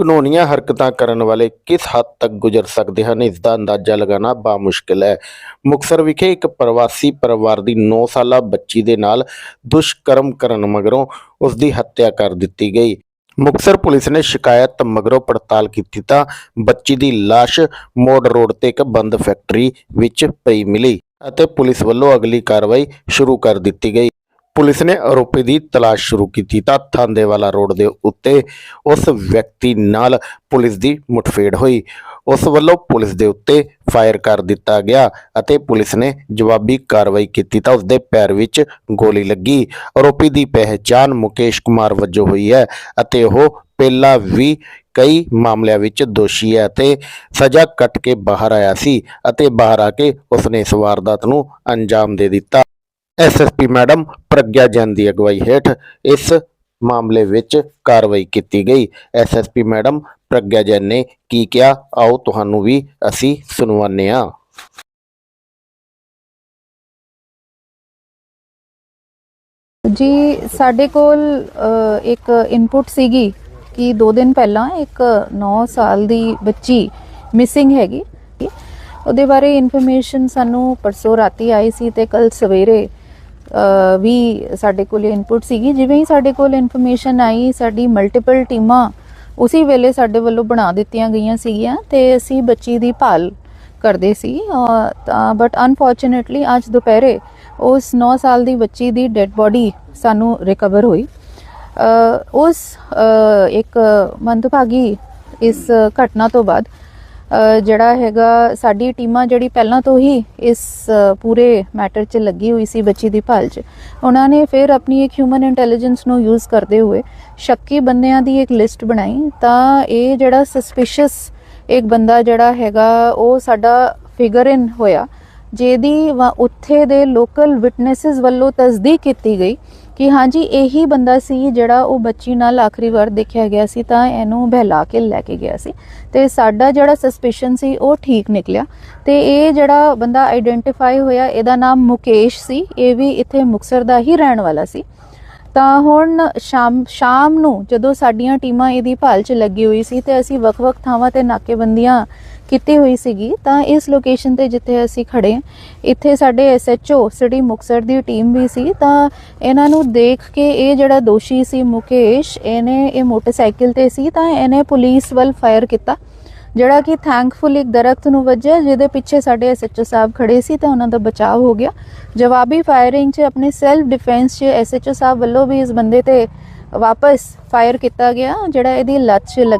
ਕਾਨੂੰਨੀਆਂ ਹਰਕਤਾਂ ਕਰਨ ਵਾਲੇ ਕਿਸ ਹੱਦ ਤੱਕ ਗੁਜ਼ਰ ਸਕਦੇ ਹਨ? ਇਸ ਦਾ ਅੰਦਾਜ਼ਾ ਲਗਾਉਣਾ ਬਾਮੁਸ਼ਕਿਲ ਹੈ। ਮੁਕਸਰ ਵਿਖੇ ਇੱਕ ਪ੍ਰਵਾਸੀ ਪਰਿਵਾਰ ਦੀ 9 ਸਾਲਾ ਬੱਚੀ ਦੇ ਨਾਲ ਦੁਸ਼ਕਰਮ ਕਰਨ ਮਗਰੋਂ ਉਸ ਦੀ ਹੱਤਿਆ ਕਰ ਦਿੱਤੀ ਗਈ। ਮੁਕਸਰ ਪੁਲਿਸ ਨੇ ਸ਼ਿਕਾਇਤ ਮਗਰੋਂ ਪੜਤਾਲ ਕੀਤੀ ਤਾਂ ਬੱਚੀ ਦੀ ਲਾਸ਼ ਮੋੜ ਰੋਡ ਤੇ ਇੱਕ ਬੰਦ ਫੈਕਟਰੀ ਵਿੱਚ ਪਈ ਮਿਲੀ ਅਤੇ ਪੁਲਿਸ ਵੱਲੋਂ ਅਗਲੀ ਕਾਰਵਾਈ ਸ਼ੁਰੂ ਕਰ ਦਿੱਤੀ ਗਈ। ਪੁਲਿਸ ਨੇ ਆਰੋਪੀ ਦੀ ਤਲਾਸ਼ ਸ਼ੁਰੂ ਕੀਤੀ ਤਾਂ ਥਾਂਦੇਵਾਲਾ ਰੋਡ ਦੇ ਉੱਤੇ ਉਸ ਵਿਅਕਤੀ ਨਾਲ ਪੁਲਿਸ ਦੀ ਮੁਠਭੇੜ ਹੋਈ। ਉਸ ਵੱਲੋਂ ਪੁਲਿਸ ਦੇ ਉੱਤੇ ਫਾਇਰ ਕਰ ਦਿੱਤਾ ਗਿਆ ਅਤੇ ਪੁਲਿਸ ਨੇ ਜਵਾਬੀ ਕਾਰਵਾਈ ਕੀਤੀ ਤਾਂ ਉਸ ਦੇ ਪੈਰ ਵਿੱਚ ਗੋਲੀ ਲੱਗੀ। ਆਰੋਪੀ ਦੀ ਪਹਿਚਾਣ ਮੁਕੇਸ਼ ਕੁਮਾਰ ਵਜੋਂ ਹੋਈ ਹੈ ਅਤੇ ਉਹ ਪਹਿਲਾਂ ਵੀ ਕਈ ਮਾਮਲਿਆਂ ਵਿੱਚ ਦੋਸ਼ੀ ਹੈ ਅਤੇ ਸਜ਼ਾ ਕੱਟ ਕੇ ਬਾਹਰ ਆਇਆ ਸੀ ਅਤੇ ਬਾਹਰ ਆ ਕੇ ਉਸਨੇ ਇਸ ਵਾਰਦਾਤ ਨੂੰ ਅੰਜਾਮ ਦੇ ਦਿੱਤਾ। ਐਸਐਸਪੀ ਮੈਡਮ ਪ੍ਰਗਿਆ ਜੈਨ ਦੀ ਅਗਵਾਈ ਹੇਠ ਇਸ ਮਾਮਲੇ ਵਿੱਚ ਕਾਰਵਾਈ ਕੀਤੀ ਗਈ। ਐਸਐਸਪੀ ਮੈਡਮ ਪ੍ਰਗਿਆ ਜੈਨ ਨੇ ਕੀ ਕਿਹਾ? ਆਓ ਤੁਹਾਨੂੰ ਵੀ ਅਸੀਂ ਸੁਣਵਾਉਂਦੇ ਹਾਂ। ਜੀ, ਸਾਡੇ ਕੋਲ ਇੱਕ ਇਨਪੁਟ ਸੀਗੀ ਕਿ 2 ਦਿਨ ਪਹਿਲਾਂ ਇੱਕ 9 ਸਾਲ ਦੀ ਬੱਚੀ ਮਿਸਿੰਗ ਹੈਗੀ। ਉਹਦੇ ਬਾਰੇ ਇਨਫੋਰਮੇਸ਼ਨ ਸਾਨੂੰ ਪਰਸੋਂ ਰਾਤੀ ਆਈ ਸੀ ਤੇ ਕੱਲ ਸਵੇਰੇ ਵੀ ਸਾਡੇ ਕੋਲ ਇਨਪੁਟ ਸੀਗੀ। ਜਿਵੇਂ ਹੀ ਸਾਡੇ ਕੋਲ ਇਨਫੋਰਮੇਸ਼ਨ ਆਈ, ਸਾਡੀ ਮਲਟੀਪਲ ਟੀਮਾਂ ਉਸੇ ਵੇਲੇ ਸਾਡੇ ਵੱਲੋਂ ਬਣਾ ਦਿੱਤੀਆਂ ਗਈਆਂ ਸੀਗੀਆਂ ਤੇ ਅਸੀਂ ਬੱਚੀ ਦੀ ਭਾਲ ਕਰਦੇ ਸੀ। ਬਟ ਅਨਫੋਰਚੂਨੇਟਲੀ ਅੱਜ ਦੁਪਹਿਰੇ ਉਸ 9 ਸਾਲ ਦੀ ਬੱਚੀ ਦੀ ਡੈੱਡ ਬੋਡੀ ਸਾਨੂੰ ਰਿਕਵਰ ਹੋਈ। ਉਸ ਇੱਕ ਮੰਦਭਾਗੀ ਇਸ ਘਟਨਾ ਤੋਂ ਬਾਅਦ ਜਿਹੜਾ ਹੈਗਾ, ਸਾਡੀ ਟੀਮਾਂ ਜਿਹੜੀ ਪਹਿਲਾਂ ਤੋਂ ਹੀ ਇਸ ਪੂਰੇ ਮੈਟਰ 'ਚ ਲੱਗੀ ਹੋਈ ਸੀ ਬੱਚੀ ਦੀ ਭਾਲ 'ਚ। ਉਹਨਾਂ ਨੇ ਫਿਰ ਆਪਣੀ ਇੱਕ ਹਿਊਮਨ ਇੰਟੈਲੀਜੈਂਸ ਨੂੰ ਯੂਜ਼ ਕਰਦੇ ਹੋਏ ਸ਼ੱਕੀ ਬੰਦਿਆਂ ਦੀ ਇੱਕ ਲਿਸਟ ਬਣਾਈ। ਤਾਂ ਇਹ ਜਿਹੜਾ ਸਸਪੀਸ਼ੀਅਸ ਇੱਕ ਬੰਦਾ ਜਿਹੜਾ ਹੈਗਾ, ਉਹ ਸਾਡਾ ਫਿਗਰ ਇਨ ਹੋਇਆ, ਜਿਹਦੀ ਵਾ- ਉੱਥੇ ਦੇ ਲੋਕਲ ਵਿਟਨੈਸਸ ਵੱਲੋਂ ਤਸਦੀਕ ਕੀਤੀ ਗਈ। ਕਿ ਹਾਂਜੀ ਇਹੀ ਬੰਦਾ ਸੀ ਜਿਹੜਾ ਉਹ ਬੱਚੀ ਨਾਲ ਆਖਰੀ ਵਾਰ ਦੇਖਿਆ ਗਿਆ ਸੀ ਤਾਂ ਇਹਨੂੰ ਬਹਿਲਾ ਕੇ ਲੈ ਕੇ ਗਿਆ ਸੀ। ਤੇ ਸਾਡਾ ਜਿਹੜਾ ਸਸਪੀਸ਼ਨ ਸੀ, ਉਹ ਠੀਕ ਨਿਕਲਿਆ। ਤੇ ਇਹ ਜਿਹੜਾ ਬੰਦਾ ਆਈਡੈਂਟੀਫਾਈ ਹੋਇਆ, ਇਹਦਾ ਨਾਮ ਮੁਕੇਸ਼ ਸੀ। ਇਹ ਵੀ ਇੱਥੇ ਮੁਕਸਰ ਦਾ ਹੀ ਰਹਿਣ ਵਾਲਾ ਸੀ। ਤਾਂ ਹੁਣ ਸ਼ਾਮ ਸ਼ਾਮ ਨੂੰ ਜਦੋਂ ਸਾਡੀਆਂ ਟੀਮਾਂ ਇਹਦੀ ਭਾਲ 'ਚ ਲੱਗੀ ਹੋਈ ਸੀ ਤੇ ਅਸੀਂ ਵੱਖ-ਵੱਖ ਥਾਵਾਂ ਤੇ ਨਾਕੇਬੰਦੀਆਂ ਕੀਤੀ ਹੋਈ ਸੀਗੀ ਤਾਂ ਇਸ ਲੋਕੇਸ਼ਨ ਤੇ ਜਿੱਥੇ ਅਸੀਂ ਖੜੇ ਹਾਂ, ਇੱਥੇ ਸਾਡੇ ਐਸਐਚਓ ਸਿਟੀ ਮੁਕਸਰ ਦੀ ਟੀਮ ਵੀ ਸੀ ਤਾਂ ਇਹਨਾਂ ਨੂੰ ਦੇਖ ਕੇ ਇਹ ਜਿਹੜਾ ਦੋਸ਼ੀ ਸੀ ਮੁਕੇਸ਼ ਇਹਨੇ ਇਹ ਮੋਟਰਸਾਈਕਲ ਤੇ ਸੀ ਤਾਂ ਇਹਨੇ ਪੁਲਿਸ ਵੱਲ ਫਾਇਰ ਕੀਤਾ ਜਿਹੜਾ ਕਿ ਥੈਂਕਫੁਲ ਇੱਕ ਦਰਖਤ ਨੂੰ ਵੱਜਿਆ ਜਿਹਦੇ ਪਿੱਛੇ ਸਾਡੇ ਐਸਐਚਓ ਸਾਹਿਬ ਖੜੇ ਸੀ ਤਾਂ ਉਹਨਾਂ ਦਾ ਬਚਾਅ ਹੋ ਗਿਆ। ਜਵਾਬੀ ਫਾਇਰਿੰਗ 'ਚ ਆਪਣੇ ਸੈਲਫ ਡਿਫੈਂਸ 'ਚ ਐਸਐਚਓ ਸਾਹਿਬ ਵੱਲੋਂ ਵੀ ਇਸ ਬੰਦੇ ਤੇ ਵਾਪਸ ਫਾਇਰ ਕੀਤਾ ਗਿਆ ਜਿਹੜਾ ਇਹਦੀ ਲੱਤ 'ਚ ਲੱਗ